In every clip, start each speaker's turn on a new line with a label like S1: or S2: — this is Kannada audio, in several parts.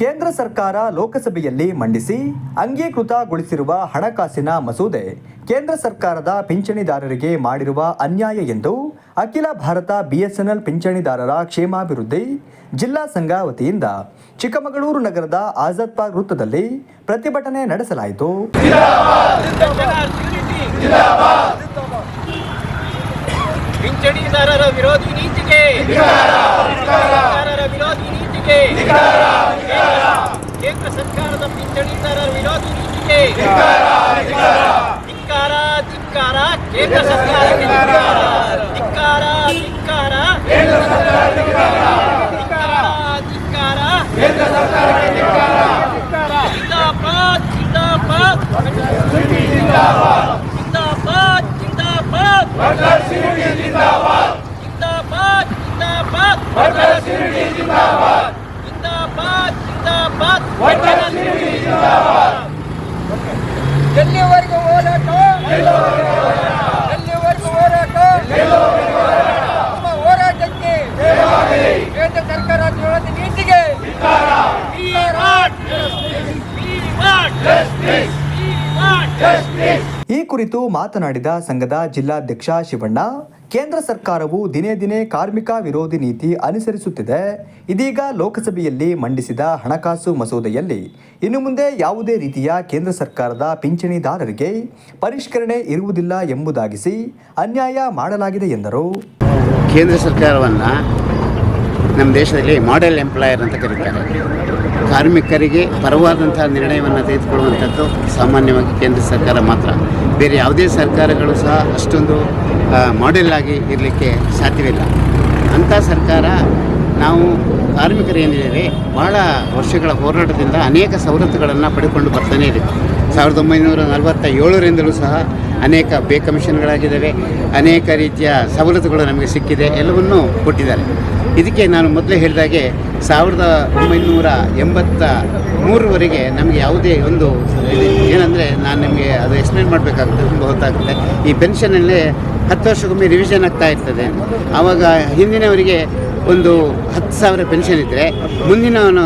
S1: ಕೇಂದ್ರ ಸರ್ಕಾರ ಲೋಕಸಭೆಯಲ್ಲಿ ಮಂಡಿಸಿ ಅಂಗೀಕೃತಗೊಳಿಸಿರುವ ಹಣಕಾಸಿನ ಮಸೂದೆ ಕೇಂದ್ರ ಸರ್ಕಾರದ ಪಿಂಚಣಿದಾರರಿಗೆ ಮಾಡಿರುವ ಅನ್ಯಾಯ ಎಂದು ಅಖಿಲ ಭಾರತ ಬಿಎಸ್ಎನ್ಎಲ್ ಪಿಂಚಣಿದಾರರ ಕ್ಷೇಮಾಭಿವೃದ್ಧಿ ಜಿಲ್ಲಾ ಸಂಘ ವತಿಯಿಂದ ಚಿಕ್ಕಮಗಳೂರು ನಗರದ ಆಜಾದ್ ಪಾರ್ಕ್ ವೃತ್ತದಲ್ಲಿ ಪ್ರತಿಭಟನೆ ನಡೆಸಲಾಯಿತು.
S2: ಪಿಂಚಣಿದಾರರ ವಿರೋಧಿ ನೀತಿಗೆ. ನೀತಿಗೆ ಕೇಂದ್ರ ಸರ್ಕಾರದ ಪಿಂಚಣಿದಾರ ವಿರೋಧಿ ನೀತಿಗೆ ಧಿಕ್ಕಾರ ಧಿಕ್ಕಾರ ಕೇಂದ್ರ ಸರ್ಕಾರ ಧಿಕ್ಕಾರ ಧಿಕ್ಕಾರ ಕೇಂದ್ರ ಸರ್ಕಾರ ಧಿಕ್ಕಾರ ಧಿಕ್ಕಾರ ಕೇಂದ್ರ ಸರ್ಕಾರ ಧಿಕ್ಕಾರ जिंदाबाद जिंदाबाद जिंदाबाद जिंदाबाद जिंदाबाद भगत सिंह जिंदाबाद जिंदाबाद जिंदाबाद भगत सिंह जिंदाबाद ಎಲ್ಲಿವರೆಗೂ ಹೋರಾಟ ಎಲ್ಲಿವರೆಗೂ ಹೋರಾಟ ನಮ್ಮ ಹೋರಾಟಕ್ಕೆ ಕೇಂದ್ರ ಸರ್ಕಾರ ನೀತಿಗೆ.
S1: ಈ ಕುರಿತು ಮಾತನಾಡಿದ ಸಂಘದ ಜಿಲ್ಲಾಧ್ಯಕ್ಷ ಶಿವಣ್ಣ ಕೇಂದ್ರ ಸರ್ಕಾರವು ದಿನೇ ದಿನೇ ಕಾರ್ಮಿಕ ವಿರೋಧಿ ನೀತಿ ಅನುಸರಿಸುತ್ತಿದೆ. ಇದೀಗ ಲೋಕಸಭೆಯಲ್ಲಿ ಮಂಡಿಸಿದ ಹಣಕಾಸು ಮಸೂದೆಯಲ್ಲಿ ಇನ್ನು ಮುಂದೆ ಯಾವುದೇ ರೀತಿಯ ಕೇಂದ್ರ ಸರ್ಕಾರದ ಪಿಂಚಣಿದಾರರಿಗೆ ಪರಿಷ್ಕರಣೆ ಇರುವುದಿಲ್ಲ ಎಂಬುದಾಗಿಸಿ ಅನ್ಯಾಯ ಮಾಡಲಾಗಿದೆ ಎಂದರು.
S3: ಕೇಂದ್ರ ಸರ್ಕಾರವನ್ನು ನಮ್ಮ ದೇಶದಲ್ಲಿ ಮಾಡೆಲ್ ಎಂಪ್ಲಾಯರ್ ಅಂತ ಕರೀತಾರೆ. ಕಾರ್ಮಿಕರಿಗೆ ಪರವಾದಂತಹ ನಿರ್ಣಯವನ್ನು ತೆಗೆದುಕೊಳ್ಳುವಂಥದ್ದು ಸಾಮಾನ್ಯವಾಗಿ ಕೇಂದ್ರ ಸರ್ಕಾರ ಮಾತ್ರ. ಬೇರೆ ಯಾವುದೇ ಸರ್ಕಾರಗಳು ಸಹ ಅಷ್ಟೊಂದು ಮಾಡೆಲ್ ಆಗಿ ಇರಲಿಕ್ಕೆ ಸಾಧ್ಯವಿಲ್ಲ. ಅಂಥ ಸರ್ಕಾರ ನಾವು ಕಾರ್ಮಿಕರು ಏನಿದ್ದೇವೆ ಭಾಳ ವರ್ಷಗಳ ಹೋರಾಟದಿಂದ ಅನೇಕ ಸವಲತ್ತುಗಳನ್ನು ಪಡೆದುಕೊಂಡು ಬರ್ತಾನೆ ಇದೆ. ಸಾವಿರದ ಒಂಬೈನೂರ ನಲವತ್ತ ಏಳರಿಂದಲೂ ಸಹ ಅನೇಕ ಬೇ ಕಮಿಷನ್ಗಳಾಗಿದ್ದಾವೆ, ಅನೇಕ ರೀತಿಯ ಸವಲತ್ತುಗಳು ನಮಗೆ ಸಿಕ್ಕಿದೆ, ಎಲ್ಲವನ್ನೂ ಕೊಟ್ಟಿದ್ದಾರೆ. ಇದಕ್ಕೆ ನಾನು ಮೊದಲೇ ಹೇಳಿದಾಗೆ ಸಾವಿರದ ಒಂಬೈನೂರ ಎಂಬತ್ತ ಮೂರರವರೆಗೆ ನಮಗೆ ಯಾವುದೇ ಒಂದು ಏನಂದರೆ ನಾನು ನಿಮಗೆ ಅದು ಎಕ್ಸ್ಪ್ಲೇನ್ ಮಾಡಬೇಕಾಗುತ್ತೆ, ತುಂಬ ಹೊತ್ತಾಗುತ್ತೆ. ಈ ಪೆನ್ಷನಲ್ಲಿ ಹತ್ತು ವರ್ಷಕ್ಕೊಮ್ಮೆ ರಿವಿಷನ್ ಆಗ್ತಾ ಇರ್ತದೆ. ಆವಾಗ ಹಿಂದಿನವರಿಗೆ ಒಂದು ಹತ್ತು ಸಾವಿರ ಪೆನ್ಷನ್ ಇದ್ದರೆ ಮುಂದಿನವನು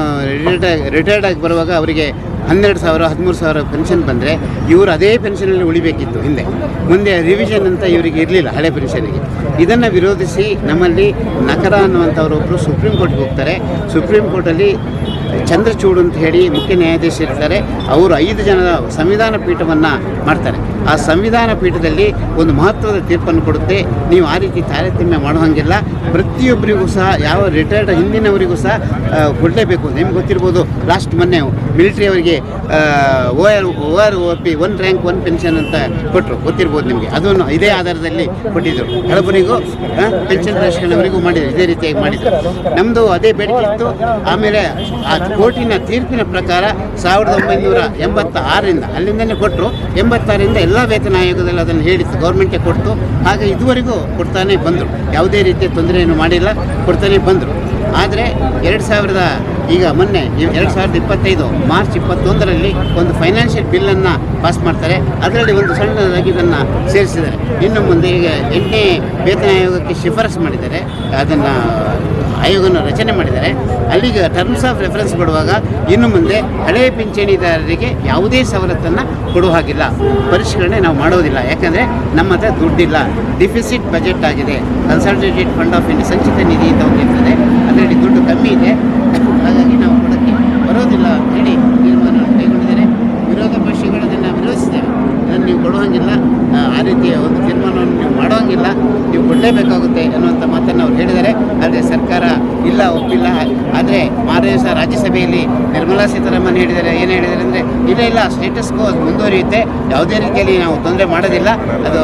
S3: ರಿಟೈರ್ಡ್ ರಿಟೈರ್ಡ್ ಆಗಿ ಬರುವಾಗ ಅವರಿಗೆ ಹನ್ನೆರಡು ಸಾವಿರ, ಹದಿಮೂರು ಸಾವಿರ ಪೆನ್ಷನ್ ಬಂದರೆ ಇವರು ಅದೇ ಪೆನ್ಷನಲ್ಲಿ ಉಳಿಬೇಕಿತ್ತು ಹಿಂದೆ. ಮುಂದೆ ರಿವಿಷನ್ ಅಂತ ಇವರಿಗೆ ಇರಲಿಲ್ಲ, ಹಳೆ ಪೆನ್ಷನಿಗೆ ಇದನ್ನು ವಿರೋಧಿಸಿ ನಮ್ಮಲ್ಲಿ ನಕರ ಅನ್ನುವಂಥವ್ರು ಒಬ್ಬರು ಸುಪ್ರೀಂ ಕೋರ್ಟ್ಗೆ ಹೋಗ್ತಾರೆ. ಸುಪ್ರೀಂ ಕೋರ್ಟಲ್ಲಿ ಚಂದ್ರಚೂಡ್ ಅಂತ ಹೇಳಿ ಮುಖ್ಯ ನ್ಯಾಯಾಧೀಶ ಇರ್ತಾರೆ. ಅವರು ಐದು ಜನದ ಸಂವಿಧಾನ ಪೀಠವನ್ನು ಮಾಡ್ತಾರೆ. ಆ ಸಂವಿಧಾನ ಪೀಠದಲ್ಲಿ ಒಂದು ಮಹತ್ವದ ತೀರ್ಪನ್ನು ಕೊಡುತ್ತೆ. ನೀವು ಆ ರೀತಿ ತಾರತಮ್ಯ ಮಾಡೋ ಹಾಗಿಲ್ಲ ಪ್ರತಿಯೊಬ್ಬರಿಗೂ ಸಹ, ಯಾವ ರಿಟೈರ್ಡ್ ಹಿಂದಿನವರಿಗೂ ಸಹ ಕೊಡಲೇಬೇಕು. ನಿಮ್ಗೆ ಗೊತ್ತಿರ್ಬೋದು ಲಾಸ್ಟ್ ಮೊನ್ನೆ ಮಿಲಿಟ್ರಿ ಅವರಿಗೆ O R O R O P one rank one pension ಅಂತ ಕೊಟ್ಟರು ಗೊತ್ತಿರ್ಬೋದು ನಿಮಗೆ. ಅದನ್ನು ಇದೇ ಆಧಾರದಲ್ಲಿ ಕೊಟ್ಟಿದ್ದರು ಹಳಬರಿಗೂ ಪೆನ್ಷನ್ ಪರಿಷ್ಕರಣವರಿಗೂ ಮಾಡಿದರು. ಇದೇ ರೀತಿಯಾಗಿ ಮಾಡಿದ್ರು. ನಮ್ಮದು ಅದೇ ಬೇಡಿಕೆ ಇತ್ತು. ಆಮೇಲೆ ಆ ಕೋರ್ಟಿನ ತೀರ್ಪಿನ ಪ್ರಕಾರ ಸಾವಿರದ ಒಂಬೈನೂರ ಎಂಬತ್ತ ಆರರಿಂದ ಅಲ್ಲಿಂದನೇ ಕೊಟ್ಟರು ಎಂಬತ್ತಾರರಿಂದ ಎಲ್ಲ ವೇತನ ಆಯೋಗದಲ್ಲಿ ಅದನ್ನು ಹೇಳಿತ್ತು ಗೌರ್ಮೆಂಟೇ ಕೊಡ್ತು. ಹಾಗೆ ಇದುವರೆಗೂ ಕೊಡ್ತಾನೆ ಬಂದರು. ಯಾವುದೇ ರೀತಿಯ ತೊಂದರೆಯನ್ನು ಮಾಡಿಲ್ಲ, ಕೊಡ್ತಾನೆ ಬಂದರು. ಆದರೆ ಎರಡು ಸಾವಿರದ ಈಗ ಮೊನ್ನೆ, ಎರಡು ಸಾವಿರದ ಇಪ್ಪತ್ತೈದು ಮಾರ್ಚ್ ಇಪ್ಪತ್ತೊಂದರಲ್ಲಿ ಒಂದು ಫೈನಾನ್ಷಿಯಲ್ ಬಿಲ್ಲನ್ನು ಪಾಸ್ ಮಾಡ್ತಾರೆ. ಅದರಲ್ಲಿ ಒಂದು ಸಣ್ಣದಾಗಿ ಇದನ್ನು ಸೇರಿಸಿದ್ದಾರೆ. ಇನ್ನು ಮುಂದೆ ಈಗ ಎಂಟನೇ ವೇತನ ಆಯೋಗಕ್ಕೆ ಶಿಫಾರಸು ಮಾಡಿದ್ದಾರೆ. ಅದನ್ನು ಆಯೋಗನ ರಚನೆ ಮಾಡಿದ್ದಾರೆ. ಅಲ್ಲಿಗೆ ಟರ್ಮ್ಸ್ ಆಫ್ ರೆಫರೆನ್ಸ್ ಕೊಡುವಾಗ ಇನ್ನು ಮುಂದೆ ಹಳೆಯ ಪಿಂಚಣಿದಾರರಿಗೆ ಯಾವುದೇ ಸವಲತ್ತನ್ನು ಕೊಡುವ ಹಾಗಿಲ್ಲ. ಪರಿಷ್ಕರಣೆ ನಾವು ಮಾಡೋದಿಲ್ಲ. ಯಾಕಂದರೆ ನಮ್ಮ ಹತ್ರ ದುಡ್ಡಿಲ್ಲ. ಡಿಫಿಸಿಟ್ ಬಜೆಟ್ ಆಗಿದೆ. ಕನ್ಸಲ್ಟೇಟೆಡ್ ಫಂಡ್ ಆಫ್ ಇಂಡಿಯಾ ಸಂಚಿತ ನಿಧಿ ಅಂತ ಇರ್ತದೆ. ಅದರಲ್ಲಿ ದುಡ್ಡು ಕಮ್ಮಿ ಇದೆ. ಹಾಗಾಗಿ ನಾವು ಕೊಡೋಕ್ಕೆ ಬರೋದಿಲ್ಲ ಅಂತ ಹೇಳಿ ತೀರ್ಮಾನವನ್ನು ಕೈಗೊಂಡಿದ್ದಾರೆ. ವಿರೋಧ ಪಕ್ಷಗಳನ್ನು ವಿರೋಧಿಸಿದ್ದೇವೆ. ಅದನ್ನು ನೀವು ಕೊಡುವಂಗಿಲ್ಲ. ಆ, ರೀತಿಯ ಒಂದು ತೀರ್ಮಾನವನ್ನು ನೀವು ಮಾಡೋಂಗಿಲ್ಲ. ನೀವು ಕೊಡಲೇಬೇಕಾಗುತ್ತೆ ಹೇಳಿದ್ದಾರೆ ಆದರೆ ಸರ್ಕಾರ ಇಲ್ಲ, ಒಪ್ಪಿಲ್ಲ. ಆದರೆ ಮಾರನೇ ದಿವಸ ರಾಜ್ಯಸಭೆಯಲ್ಲಿ ನಿರ್ಮಲಾ ಸೀತಾರಾಮನ್ ಹೇಳಿದ್ದಾರೆ, ಏನು ಹೇಳಿದ್ದಾರೆ ಅಂದರೆ, ಇಲ್ಲ ಇಲ್ಲ ಸ್ಟೇಟಸ್ಗೂ ಅದು ಮುಂದುವರಿಯುತ್ತೆ. ಯಾವುದೇ ರೀತಿಯಲ್ಲಿ ನಾವು ತೊಂದರೆ ಮಾಡೋದಿಲ್ಲ. ಅದು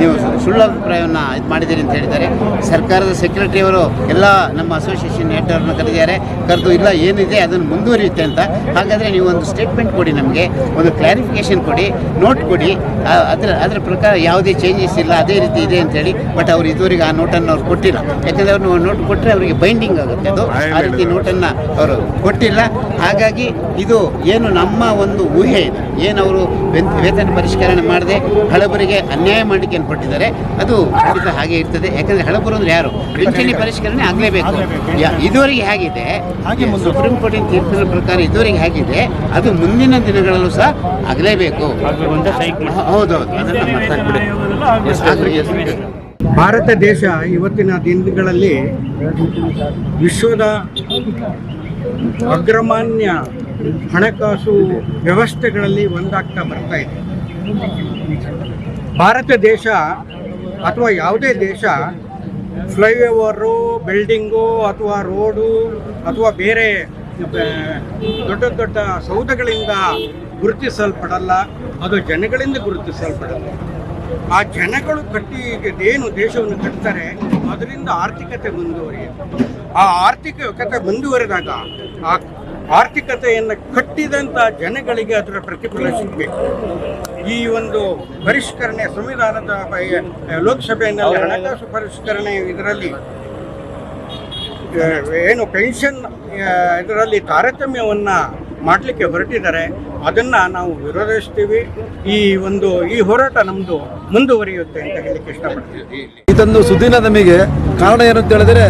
S3: ನೀವು ಸುಳ್ಳು ಅಭಿಪ್ರಾಯವನ್ನು ಇದು ಮಾಡಿದ್ದೀರಿ ಅಂತ ಹೇಳಿದ್ದಾರೆ. ಸರ್ಕಾರದ ಸೆಕ್ರೆಟರಿಯವರು ಎಲ್ಲ ನಮ್ಮ ಅಸೋಸಿಯೇಷನ್ ನೇಟರನ್ನು ಕರೆದಿದ್ದಾರೆ. ಕರೆದು ಇಲ್ಲ ಏನಿದೆ ಅದನ್ನು ಮುಂದುವರಿಯುತ್ತೆ ಅಂತ. ಹಾಗಾದರೆ ನೀವು ಒಂದು ಸ್ಟೇಟ್ಮೆಂಟ್ ಕೊಡಿ ನಮಗೆ ಒಂದು ಕ್ಲಾರಿಫಿಕೇಷನ್ ಕೊಡಿ ನೋಟ್ ಕೊಡಿ. ಅದರ ಅದರ ಪ್ರಕಾರ ಯಾವುದೇ ಚೇಂಜಸ್ ಇಲ್ಲ ಅದೇ ರೀತಿ ಇದೆ ಅಂತೇಳಿ ಬಟ್ ಅವ್ರು ಇದುವರೆಗೆ ಆ ನೋಟನ್ನು ಅವ್ರು ಕೊಟ್ಟಿಲ್ಲ. ಯಾಕಂದರೆ ಅವ್ರು ನೋಟ್ ಕೊಟ್ಟರೆ ಅವರಿಗೆ ಬೈಂಡಿಂಗ್ ಆಗುತ್ತೆ ಅದು. ಆ ರೀತಿ ನೋಟನ್ನು ಅವರು ಕೊಟ್ಟಿಲ್ಲ. ಹಾಗಾಗಿ ಇದು ಏನು ನಮ್ಮ ಒಂದು ಊಹೆ ಇದೆ. ಏನು ಅವರು ವೇತನ ಪರಿಷ್ಕರಣೆ ಮಾಡದೆ ಹಳಬರಿಗೆ ಅನ್ಯಾಯ ಮಾಡಲಿಕ್ಕೆ ಕೊಟ್ಟಿದ್ದಾರೆ. ಅದು ಖಂಡಿತ ಹಾಗೆ ಇರ್ತದೆ. ಯಾಕಂದ್ರೆ ಹಳಬರು ಅಂದ್ರೆ ಯಾರು? ಪಿಂಚಣಿ ಪರಿಷ್ಕರಣೆ ಆಗಲೇಬೇಕು. ಇದುವರೆಗೆ ಹೇಗಿದೆ? ಸುಪ್ರೀಂ ಕೋರ್ಟಿನ ತೀರ್ಪಿನ ಪ್ರಕಾರ ಇದುವರೆಗೆ ಹೇಗಿದೆ? ಅದು ಮುಂದಿನ ದಿನಗಳಲ್ಲೂ ಸಹ ಆಗಲೇಬೇಕು. ಹೌದೌದು. ಆಗ್ಲಿ.
S4: ಭಾರತ ದೇಶ ಇವತ್ತಿನ ದಿನಗಳಲ್ಲಿ ವಿಶ್ವದ ಅಗ್ರಮಾನ್ಯ ಹಣಕಾಸು ವ್ಯವಸ್ಥೆಗಳಲ್ಲಿ ಒಂದಾಗ್ತಾ ಬರ್ತಾ ಇದೆ. ಭಾರತ ದೇಶ ಅಥವಾ ಯಾವುದೇ ದೇಶ ಫ್ಲೈಓವರು ಬಿಲ್ಡಿಂಗು ಅಥವಾ ರೋಡು ಅಥವಾ ಬೇರೆ ದೊಡ್ಡ ದೊಡ್ಡ ಸೌಧಗಳಿಂದ ಗುರುತಿಸಲ್ಪಡಲ್ಲ, ಅದು ಜನಗಳಿಂದ ಗುರುತಿಸಲ್ಪಡಲ್ಲ. ಆ ಜನಗಳು ಕಟ್ಟಿ, ಏನು ದೇಶವನ್ನು ಕಟ್ತಾರೆ, ಅದರಿಂದ ಆರ್ಥಿಕತೆ ಮುಂದುವರಿಯುತ್ತೆ. ಆ ಆರ್ಥಿಕತೆ ಮುಂದುವರೆದಾಗ ಆ ಆರ್ಥಿಕತೆಯನ್ನು ಕಟ್ಟಿದಂಥ ಜನಗಳಿಗೆ ಅದರ ಪ್ರತಿಫಲ ಸಿಗಬೇಕು. ಈ ಒಂದು ಪರಿಷ್ಕರಣೆ ಸಂವಿಧಾನದ ಲೋಕಸಭೆಯಲ್ಲಿ ಹಣಕಾಸು ಪರಿಷ್ಕರಣೆ ಇದರಲ್ಲಿ ಏನು ಪೆನ್ಷನ್ ಇದರಲ್ಲಿ ತಾರತಮ್ಯವನ್ನು ಮಾಡಲಿಕ್ಕೆ ಹೊರಟಿದ್ದಾರೆ. ಅದನ್ನು ನಾವು ವಿರೋಧಿಸ್ತೀವಿ. ಈ ಒಂದು, ಈ ಹೋರಾಟ ನಮ್ಮದು ಮುಂದುವರಿಯುತ್ತೆ ಅಂತ ಹೇಳಲಿಕ್ಕೆ ಇಷ್ಟಪಡ್ತೀವಿ
S5: ಇದೊಂದು ಸುದಿನ ನಮಗೆ ಕಾರಣ ಏನು ಅಂತ ಹೇಳಿದ್ರೆ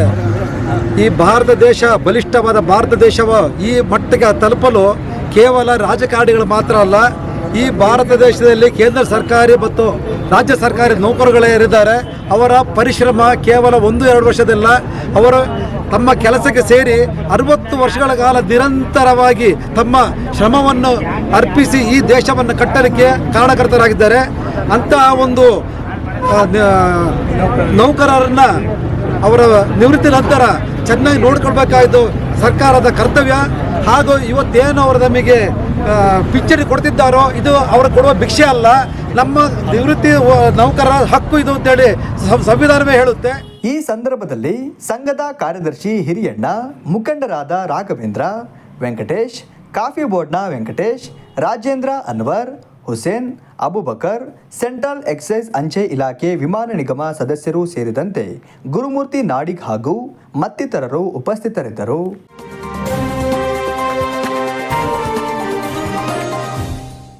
S5: ಈ ಭಾರತ ದೇಶ, ಬಲಿಷ್ಠವಾದ ಭಾರತ ದೇಶವು ಈ ಮಟ್ಟಿಗೆ ತಲುಪಲು ಕೇವಲ ರಾಜಕಾರಣಿಗಳು ಮಾತ್ರ ಅಲ್ಲ, ಈ ಭಾರತ ದೇಶದಲ್ಲಿ ಕೇಂದ್ರ ಸರ್ಕಾರಿ ಮತ್ತು ರಾಜ್ಯ ಸರ್ಕಾರಿ ನೌಕರುಗಳೇರಿದ್ದಾರೆ ಅವರ ಪರಿಶ್ರಮ ಕೇವಲ ಒಂದು, ಎರಡು ವರ್ಷದಲ್ಲ, ಅವರು ತಮ್ಮ ಕೆಲಸಕ್ಕೆ ಸೇರಿ ಅರವತ್ತು ವರ್ಷಗಳ ಕಾಲ ನಿರಂತರವಾಗಿ ತಮ್ಮ ಶ್ರಮವನ್ನು ಅರ್ಪಿಸಿ ಈ ದೇಶವನ್ನು ಕಟ್ಟಲಿಕ್ಕೆ ಕಾರಣಕರ್ತರಾಗಿದ್ದಾರೆ. ಅಂತಹ ಒಂದು ನೌಕರರನ್ನು ನೌಕರರನ್ನ ಅವರ ನಿವೃತ್ತಿ ನಂತರ ಚೆನ್ನಾಗಿ ನೋಡ್ಕೊಳ್ಬೇಕಾಯ್ತು ಸರ್ಕಾರದ ಕರ್ತವ್ಯ. ಹಾಗೂ ಇವತ್ತೇನು ಅವರು ನಮಗೆ ಪಿಕ್ಚರ್ ಕೊಡ್ತಿದ್ದಾರೋ, ಇದು ಅವರು ಕೊಡುವ ಭಿಕ್ಷೆ ಅಲ್ಲ. ನಮ್ಮ ನಿವೃತ್ತಿ ನೌಕರರ ಹಕ್ಕು ಇದು ಅಂತೇಳಿ ಸಂವಿಧಾನವೇ ಹೇಳುತ್ತೆ.
S1: ಈ ಸಂದರ್ಭದಲ್ಲಿ ಸಂಘದ ಕಾರ್ಯದರ್ಶಿ ಹಿರಿಯಣ್ಣ, ಮುಖಂಡರಾದ ರಾಘವೇಂದ್ರ, ವೆಂಕಟೇಶ್, ಕಾಫಿ ಬೋರ್ಡ್ನ ವೆಂಕಟೇಶ್, ರಾಜೇಂದ್ರ ಅನ್ವರ್, ಹುಸೇನ್ ಅಬುಬಕರ್ ಸೆಂಟ್ರಲ್ ಎಕ್ಸೈಸ್ ಅಂಚೆ ಇಲಾಖೆ ವಿಮಾನ ನಿಗಮ ಸದಸ್ಯರು ಸೇರಿದಂತೆ ಗುರುಮೂರ್ತಿ ನಾಡಿಗ್ ಹಾಗೂ ಮತ್ತಿತರರು ಉಪಸ್ಥಿತರಿದ್ದರು.